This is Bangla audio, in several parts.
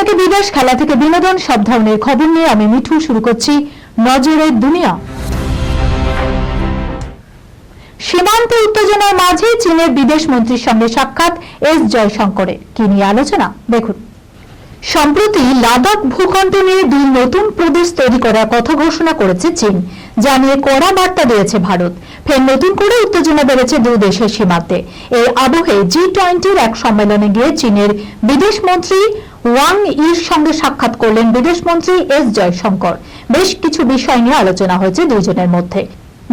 থেকে বিদেশ, খেলা থেকে বিনোদন, সব ধরনের খবর নিয়ে আমি মিঠু। শুরু করছি নজরের দুনিয়া। সীমান্তে উত্তেজনার মাঝে চীনের বিদেশ মন্ত্রীর সঙ্গে সাক্ষাৎ এস জয়শঙ্করের। কি নিয়ে আলোচনা? দেখুন। সম্প্রতি লাদাখ ভূখণ্ড নিয়ে দুই নতুন প্রদেশ তৈরি করার কথা ঘোষণা করেছে চীন, যা নিয়ে কড়া বার্তা দিয়েছে ভারত। ফের নতুন করে উত্তেজনা বেড়েছে দুই দেশের সীমান্তে। এই আবহে জি টোয়েন্টির এক সম্মেলনে গিয়ে চীনের বিদেশ মন্ত্রী ওয়াং ইর সঙ্গে সাক্ষাৎ করলেন বিদেশমন্ত্রী এস জয়শঙ্কর। বেশ কিছু বিষয় নিয়ে আলোচনা হয়েছে দুইজনের মধ্যে।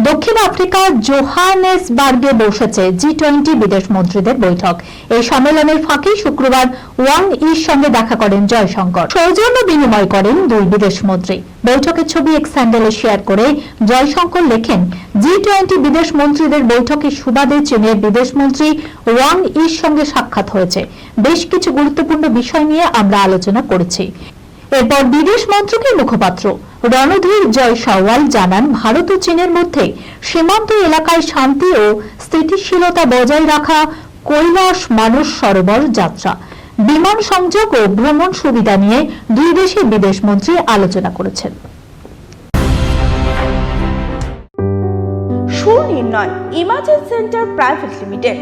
দক্ষিণ আফ্রিকার জোহানেসবার্গে বসেছে জি টোয়েন্টি বিদেশ মন্ত্রীদের বৈঠক। এই সম্মেলনের ফাঁকে শুক্রবার ওয়াং ইর সঙ্গে দেখা করেন জয়শঙ্কর। সৌজন্য বিনিময় করেন দুই বিদেশ মন্ত্রী। বৈঠকের ছবি এক স্যান্ডেলে শেয়ার করে জয়শঙ্কর লেখেন জি টোয়েন্টি বিদেশ মন্ত্রীদের বৈঠকে সুবাদে চীনের বিদেশ মন্ত্রী ওয়াং ইর সঙ্গে সাক্ষাৎ হয়েছে। বেশ কিছু গুরুত্বপূর্ণ বিষয় নিয়ে আমরা আলোচনা করেছি। এরপর বিদেশ মন্ত্রকের মুখপাত্র রণধীর জয় সাওয়াল জানান, ভারত ও চীনের মধ্যে সীমান্ত এলাকায় শান্তি ও স্থিতিশীলতা বজায় রাখা কৈলাস মানস সরোবর যাত্রা, বিমান সংযোগ ও ভ্রমণ সুবিধা নিয়ে দুই দেশের বিদেশ মন্ত্রী আলোচনা করেছেন। Sunirnoy imaging centre private limited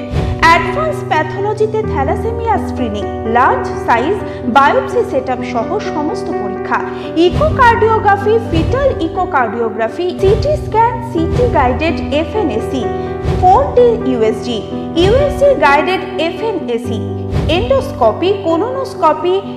advance প্যাথোলজিতে thalassemia screening large size biopsy set সহ সমস্ত পরীক্ষা। Echocardiography foetal echocardiography CT scan CT guided FNAC four D USG USG guided FNAC endoscopy colonoscopy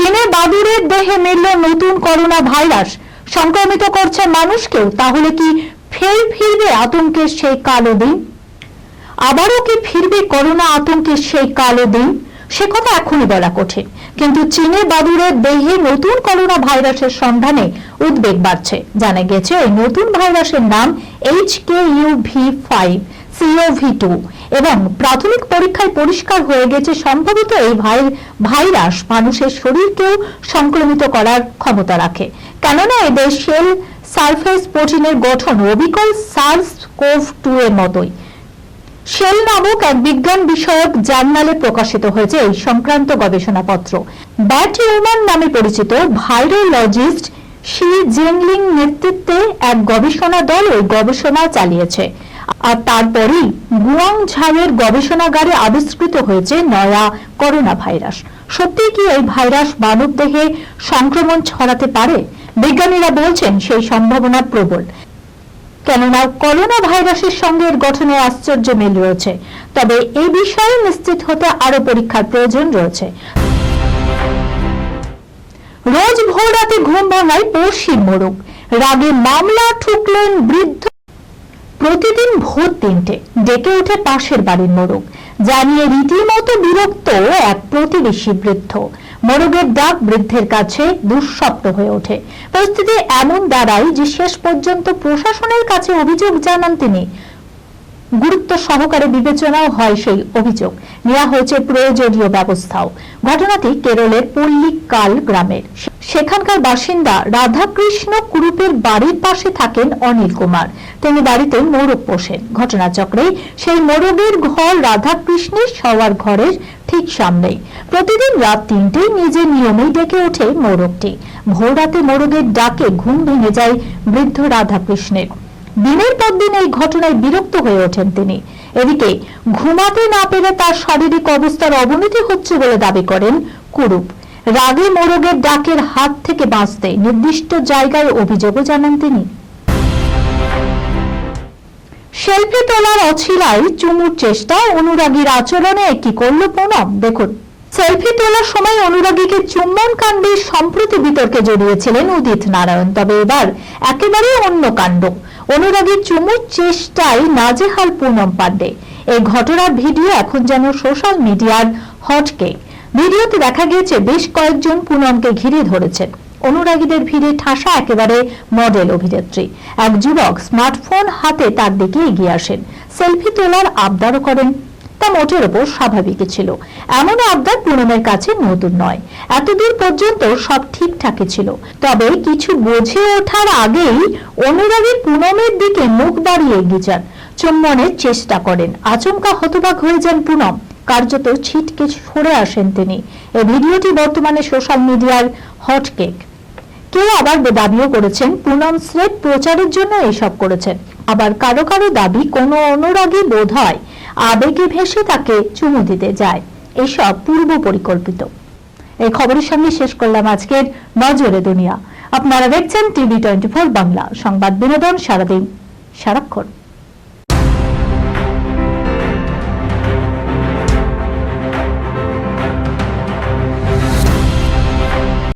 চীনের বাদুড়ের দেহে মিলল নতুন করোনা ভাইরাস। সংক্রমিত করছে মানুষকেও, তাহলে কি ফের ফিরবে আতঙ্কের সেই কালো দিন? আবারও কি ফিরবে করোনা আতঙ্কের সেই কালো দিন? সে কথা এখনই বলা কঠিন। কিন্তু চীনে বাদুড়ের দেহে নতুন করোনা ভাইরাসের সন্ধানে উদ্বেগ বাড়ছে। জানা গেছে ওই নতুন ভাইরাসের নাম H K U V five CoV two এবং প্রাথমিক পরীক্ষায় পরিষ্কার হয়ে গেছে সম্ভবত এই ভাই- ভাইরাস মানুষের শরীরকেও সংক্রমিত করার ক্ষমতা রাখে। কেননা এদের সেল সারফেস প্রোটিনের গঠন অবিকল সার্স কোভ টু এর মতোই। শেল নামক এক বিজ্ঞান বিষয়ক জার্নালে প্রকাশিত হয়েছে এই সংক্রান্ত গবেষণাপত্র। ব্যাট হিউম্যান নামে পরিচিত ভাইরোলজিস্ট শি জেংলিং নেতৃত্বে এক গবেষণা দল ওই গবেষণা চালিয়েছে। আর তারপরেই গুয়াং ঝাওয়ের গবেষণাগারে আবিষ্কৃত হয়েছে নয়া করোনা ভাইরাস সত্যি কি এই ভাইরাস মানব দেহে সংক্রমণ ছড়াতে পারে? বিজ্ঞানীরা বলছেন সেই সম্ভাবনা প্রবল। কেননা করোনা ভাইরাসের সঙ্গে এর গঠনে আশ্চর্য মিল রয়েছে। তবে এই বিষয়ে নিশ্চিত হতে আরও পরীক্ষার প্রয়োজন রয়েছে। রোজ ভোর রাতে ঘুম ভাঙায় পড়শির মোড়ক। রাগে মামলা ঠুকলেন বৃদ্ধ প্রতিদিন ভোর তিনটে ডেকে ওঠে পাশের বাড়ির মোরগ জানিয়ে রীতিমতো বিরক্ত এক প্রতিবেশী বৃদ্ধ। মোরগের ডাক বৃদ্ধের কাছে দুঃস্বপ্ন হয়ে ওঠে। পরিস্থিতি এমন দাঁড়ায় যে শেষ পর্যন্ত প্রশাসনের কাছে অভিযোগ জানান তিনি। গুরুত্ব সহকারে বিবেচনাও হয় সেই অভিযোগ। নেওয়া হয়েছে প্রয়োজনীয় ব্যবস্থাও। ঘটনাটি কেরলের পল্লিকাল গ্রামের। সেখানকার বাসিন্দা রাধাকৃষ্ণ কুরুপের বাড়ির পাশে থাকেন অনিল কুমার। তিনি বাড়িতে মোরগ পোষেন। ঘটনাচক্রে সেই মোরগের ঘর রাধাকৃষ্ণের সবার ঘরের ঠিক সামনেই। প্রতিদিন রাত তিনটেই নিজের নিয়মেই ডেকে ওঠে মোরগটি ভোর রাতে মোরগের ডাকে ঘুম ভেঙে যায় বৃদ্ধ রাধাকৃষ্ণের। দিনের পর দিন এই ঘটনায় বিরক্ত হয়ে ওঠেন তিনি। এদিকে, ঘুমাতে না পেরে তার শারীরিক অবস্থার অবনতি হচ্ছে বলে দাবি করেন কুরুপ। রাগে মোরগের ডাকের হাত থেকে বাঁচতে নির্দিষ্ট জায়গায় অভিযোগও জানান তিনি। সেলফি তোলার অছিলায় চুমুর চেষ্টা, অনুরাগীর আচরণে কি করল পুনম দেখুন। সেলফি তোলার সময় অনুরাগীকে চুম্বন কাণ্ডে সম্প্রতি বিতর্কে জড়িয়েছিলেন উদিত নারায়ণ, তবে এবার একেবারে অন্য কাণ্ড। অনুরাগীর চুমুর চেষ্টায় নাজেহাল পুনম পান্ডে এই ঘটনার ভিডিও এখন যেন সোশ্যাল মিডিয়ার হটকেক ভিডিওতে দেখা গিয়েছে বেশ কয়েকজন পুনমকে ঘিরে ধরেছেন। অনুরাগীদের ভিড়ে ঠাসা একেবারে মডেল অভিনেত্রী। এক যুবক স্মার্টফোন হাতে তার দিকে এগিয়ে আসেন। সেলফি তোলার আবদারও করেন তা মোটের ওপর স্বাভাবিকই ছিল। এমন আবদার পুনমের কাছে নতুন নয়। এতদূর পর্যন্ত সব ঠিকঠাকই ছিল। তবে কিছু বুঝে ওঠার আগেই অনুরাগী পুনমের দিকে মুখ বাড়িয়ে এগিয়ে যান চুম্বনের চেষ্টা করেন। আচমকা হতবাক হয়ে যান পুনম। কার্যত ছিটকে সরে আসেন তিনি। এই ভিডিওটি বর্তমানে সোশ্যাল মিডিয়ার হটকেক কেউ আবার দাবিও করেছেন, পুনম স্রেফ প্রচারের জন্য এসব করেছেন। আবার কারও কারও দাবি কোনো অনুরাগী বোধ হয় আবেগে ভেসে তাকে চুমু দিতে যায়। এসব পূর্ব পরিকল্পিত। এই খবরের সঙ্গে শেষ করলাম আজকের নজরে দুনিয়া। আপনারা দেখছেন টিভি টোয়েন্টি বাংলা। সংবাদ বিনোদন সারাদিন। সারাক্ষণ।